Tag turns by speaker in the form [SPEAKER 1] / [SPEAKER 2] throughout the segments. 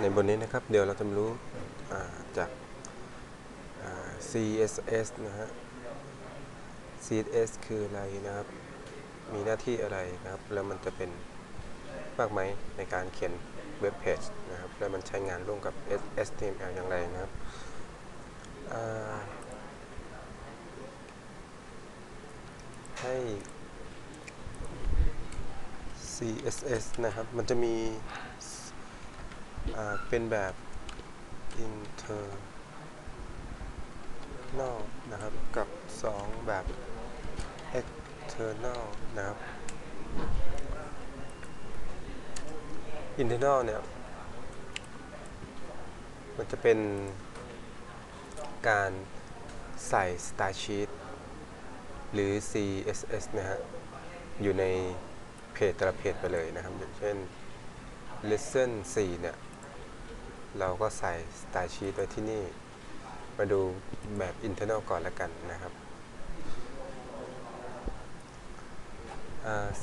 [SPEAKER 1] ในบทนี้นะครับ เดี๋ยวเราจะมารู้จาก CSS นะฮะ CSS คืออะไรนะครับ มีหน้าที่อะไรนะครับ แล้วมันจะเป็นมากไหมในการเขียนเว็บเพจนะครับ แล้วมันใช้งานร่วมกับ HTML อย่างไรนะครับให้ CSS นะครับ มันจะมี เป็นแบบ internal นะครับ กับ 2 แบบ external นะครับ internal เนี่ย มันจะเป็นการใส่ style sheet หรือ CSS นะฮะ อยู่ในเพจแต่ละเพจไปเลยนะครับ อย่างเช่น lesson 4 เนี่ย เราก็ใส่ style sheet ไว้ที่นี่ มาดูแบบ internal ก่อนล้วกันนะครับ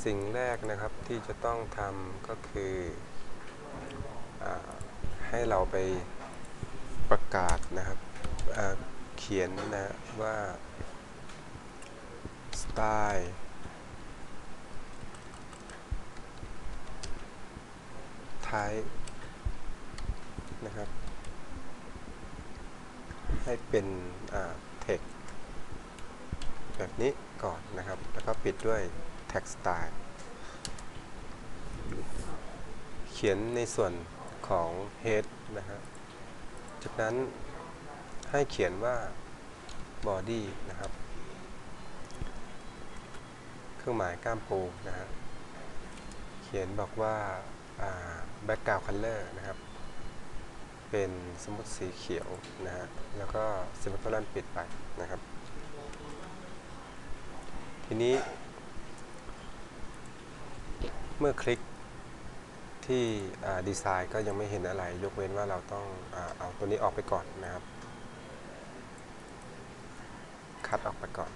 [SPEAKER 1] สิ่งแรกนะครับที่จะต้องทำก็คืออให้เราไปประกาศนะครับเขียนนะว่า style type นะครับ ให้เป็นเทคแบบนี้ก่อนนะครับ แล้วก็ปิดด้วย tag style เขียนในส่วนของ head นะฮะจากนั้นให้เขียนว่า body นะครับ เครื่องหมายก้ามปูนะฮะเขียนบอกว่า background color นะครับ เป็นสมมติสีเขียวนะฮะแล้วก็เซมิโคลอนปิดไปนะครับ ทีนี้ เมื่อคลิกที่ดีไซน์ก็ยังไม่เห็นอะไร ยกเว้นว่าเราต้องอเอาตัวนี้ออกไปก่อนนะครับ คัดออกไปก่อน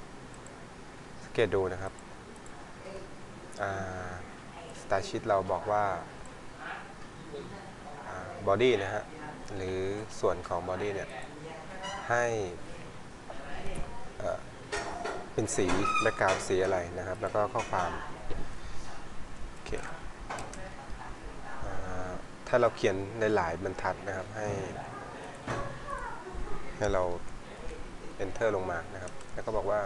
[SPEAKER 1] สังเกตดูนะครับสตาร์ชีตเราบอกว่าบอดี้นะฮะ หรือส่วนของบอดี้เนี่ยให้เป็นสีแบ็กราวสีอะไรนะครับ แล้วก็ข้อความโอเคอ่าถ้าเราเขียนในหลายบรรทัดนะครับให้ให้เรา enter ลงมานะครับ แล้วก็บอกว่า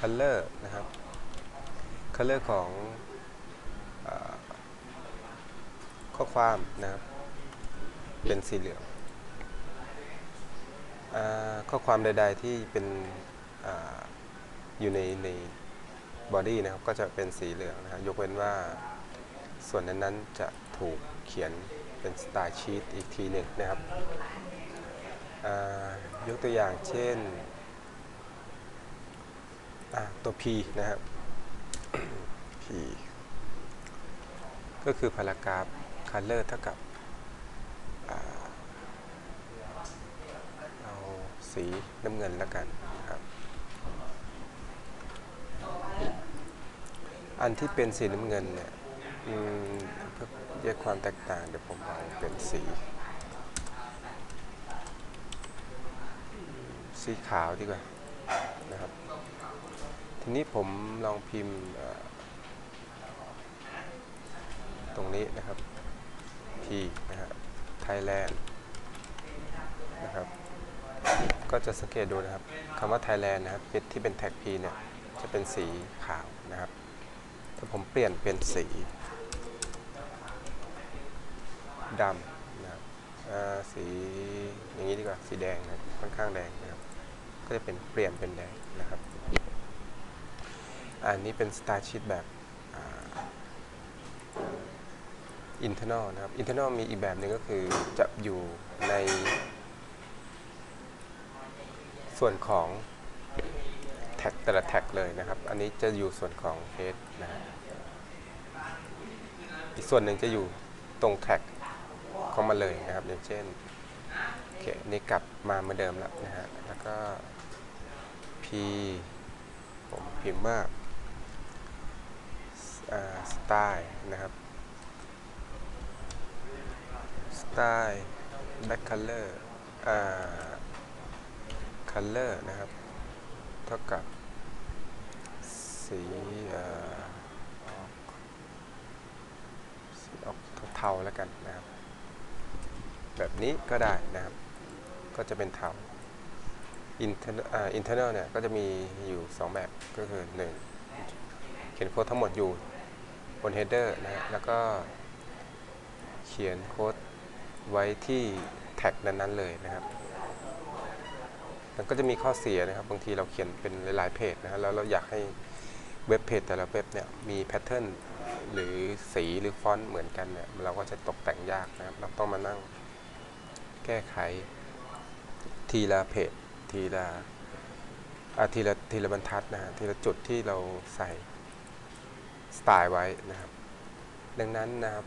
[SPEAKER 1] color นะครับ color ของเออข้อความนะครับ เป็นสีเหลืองอข้อความใด ๆ ที่เป็นออยู่ในในบอดี้นะครับก็จะเป็นสีเหลืองนะครับยกเว้นว่าส่วนนั้นๆจะถูกเขียนเป็นสไตล์ชีตอีกทีหนึ่งนะครับยกตัวอย่างเช่นตัว P นะครับ P ก็คือพารากราฟ color เท่ากับอ่าเอา สีน้ำเงินแล้วกันครับ อันที่เป็นสีน้ำเงินเนี่ยเพื่อแยกความแตกต่างเดี๋ยวผมเอาเป็นสี สีขาวดีกว่านะครับ ทีนี้ผมลองพิมพ์ตรงนี้นะครับ P นะฮะ Thailand นะครับ ก็จะสังเกตดูนะครับคำว่า Thailand นะครับเป็นที่เป็นแท็ก P เนี่ยจะเป็นสีขาวนะครับ ถ้าผมเปลี่ยนเป็นสีดำนะครับสีอย่างนี้ดีกว่าสีแดงนะค่อนข้างแดงนะครับ ก็จะเป็นเปลี่ยนเป็นแดงนะครับ อันนี้เป็นสไตล์ชีตแบบอ่า internal นะครับ internal มีอีกแบบหนึ่งก็คือจะอยู่ใน ส่วนของแท็กแต่ละแท็กเลยนะครับ อันนี้จะอยู่ส่วนของ head นะอีกส่วนหนึ่งจะอยู่ตรงแท็กของมันเลยนะครับ อย่างเช่นโอเคนี่กลับมาเหมือนเดิมแล้วนะฮะแล้วก็ p ผมพิมพ์ว่าสไตล์นะครับไตล์ back color อ่า color นะครับ เท่ากับ สีออกสีออกเทาๆแล้วกันนะครับ แบบนี้ก็ได้นะครับ ก็จะเป็นเทา internal อ่า internal เนี่ย ก็จะมีอยู่ 2 แบบก็คือ 1 เขียนโค้ดทั้งหมดอยู่บน header นะฮะแล้วก็เขียนโค้ดไว้ที่แท็กนั้นๆเลยนะครับ มันก็จะมีข้อเสียนะครับบางทีเราเขียนเป็นหลายๆเพจนะฮะแล้วเราอยากให้เว็บเพจแต่ละเว็บเนี่ยมีแพทเทิร์นหรือสีหรือฟอนต์เหมือนกันเนี่ยเราก็จะตกแต่งยากนะครับ เราต้องมานั่งแก้ไขทีละเพจทีละอะทีละทีละบรรทัดนะฮะทีละจุดที่เราใส่สไตล์ไว้นะครับ ดังนั้นนะครับ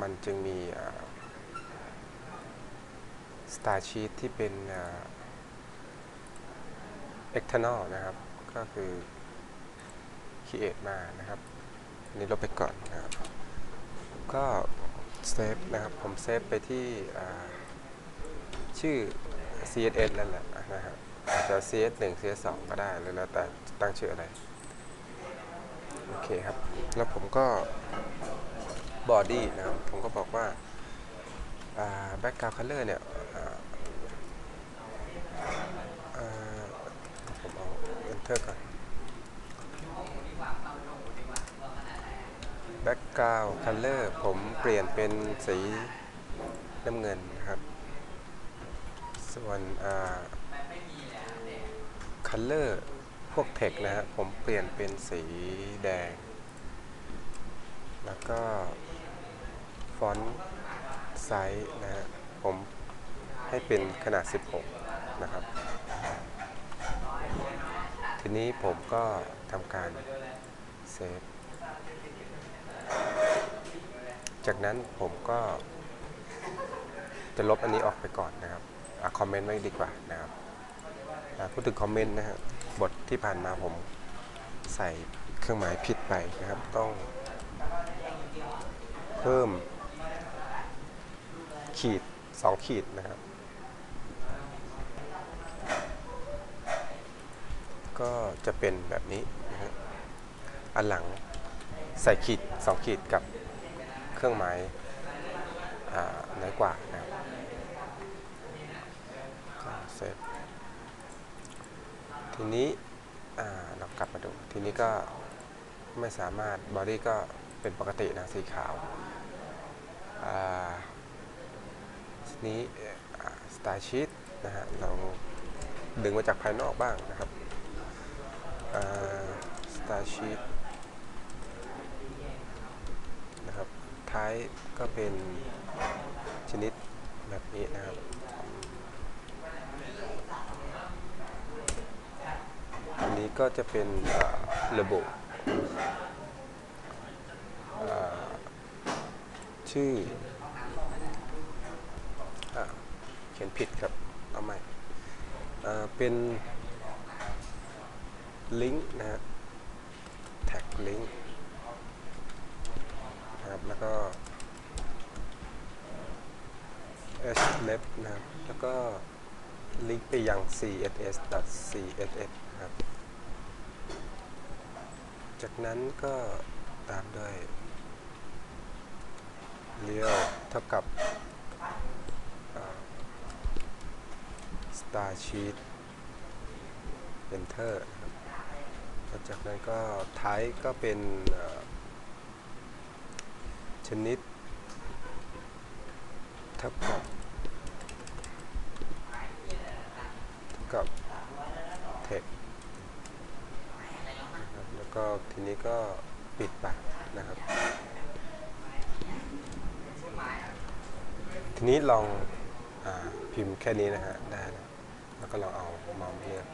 [SPEAKER 1] มันจึงมีสไตล์ชีตที่เป็น external นะครับ ก็คือ create มานะครับอันนี้ลบไปก่อนนะครับ ก็เซฟนะครับ ผมเซฟไปที่ชื่อ css นั่นแหละนะครับอาจจะ cs 1 cs 2ก็ได้หรือแล้วแต่ตั้งชื่ออะไร โอเคครับ แล้วผมก็ body นะครับ ผมก็บอกว่าอ่า background color เนี่ยอ่าอ่า ผมเอา enter ก่อน background color ผมเปลี่ยนเป็นสีน้ำเงินนะครับ ส่วนอ่า color พวก text นะฮะผมเปลี่ยนเป็นสีแดง แล้วก็ฟอนต์ไซส์นะฮะผมให้เป็นขนาด 16 นะครับ ทีนี้ผมก็ทำการเซฟ จากนั้นผมก็จะลบอันนี้ออกไปก่อนนะครับอคอมเมนต์ไว้ดีกว่านะครับพูดถึงคอมเมนต์นะฮะบทที่ผ่านมาผมใส่เครื่องหมายผิดไปนะครับ ต้องเพิ่มขีด 2 ขีดนะครับ ก็จะเป็นแบบนี้นะฮะอันหลังใส่ขีด 2 ขีดกับเครื่องหมายน้อยกว่านะครับก็เสร็จทีนี้เรากลับมาดู ทีนี้ก็ไม่สามารถบอดี้ก็เป็นปกตินะสีขาวาทีนี้สไตล์ชีตนะฮะเราดึงมาจากภายนอกบ้างนะครับ สไตล์ชีตนะครับ ท้ายก็เป็นชนิดแบบนี้นะครับอันนี้ก็จะเป็นระบบอ่าชื่อเขียนผิดครับ เอาใหม่เป็น ลิงก์นะฮะแท็กลิงก์นะครับแล้วก็ h left นะครับ แล้วก็ลิงก์ไปยัง css css นะครับ จากนั้นก็ตามด้วยเลี้ยวเท่ากับ star sheet enter นะครับ แล้วจากนั้นก็ท้ายก็เป็นชนิดเท่ากับเท่ากับ text นะคแล้วก็ทีนี้ก็ปิดไปนะครับ ทีนี้ลองอพิมพ์แค่นี้นะฮะได้แล้วแล้วก็ลองเอาเมาส์เลือก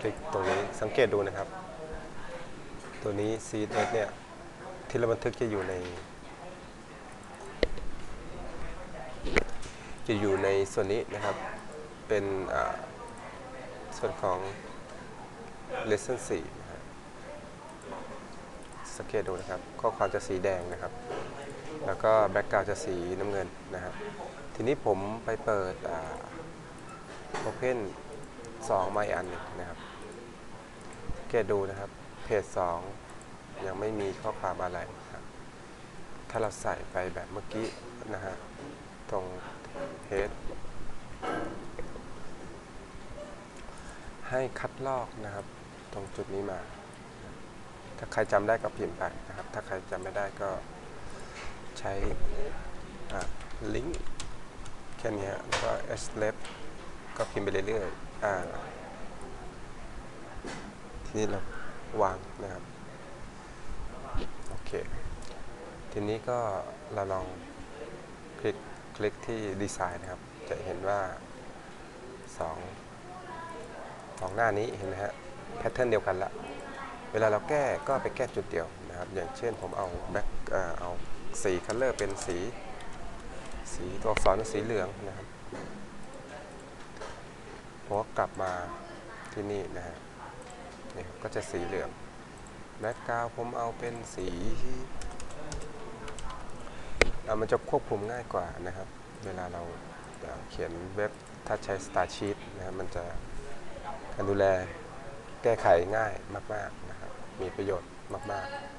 [SPEAKER 1] คลิกตรงนี้สังเกตดูนะครับ ตัวนี้ CSS เนี่ย ที่เราบันทึกจะอยู่ใน จะอยู่ในส่วนนี้นะครับ เป็นส่วนของ lesson 4นะฮะสังเกตดูนะครับ ข้อความจะสีแดงนะครับ แล้วก็แบ็กกราวจะสีน้ำเงินนะครับ ทีนี้ผมไปเปิดโอเพนสองมาอีกอันหนึ่งนะครับ เกตดูนะครับ เพจสองยังไม่มีข้อความอะไรครับ ถ้าเราใส่ไปแบบเมื่อกี้นะฮะ ตรง head ให้คัดลอกนะครับ ตรงจุดนี้มา ถ้าใครจำได้ก็พิมพ์ไปนะครับ ถ้าใครจำไม่ได้ก็ใช้ลิงก์แค่นี้แล้วก็ s l e p ก็พิมพ์ไปเรื่อยๆอ่า ทีนี้เราวางนะครับโอเคทีนี้ก็เราลองคลิกคลิกที่ดีไซน์นะครับ จะเห็นว่าสองสองหน้านี้เห็นไหมฮะแพทเทิร์นเดียวกันละเวลาเราแก้ก็ไปแก้จุดเดียวนะครับ อย่างเช่นผมเอาแบ็คเอาสีคัลเลอร์เป็นสี สีตัวอักษรเป็นสีเหลืองนะครับผมก็กลับมาที่นี่นะฮะ นี่ครับก็จะสีเหลืองแบ็กกราวผมเอาเป็นสีอ่มันจะควบคุมง่ายกว่านะครับ เวลาเราเขียนเว็บถ้าใช้ Star Sheet นะครับมันจะการดูแลแก้ไขง่ายมาก ๆ นะครับ มีประโยชน์มาก ๆ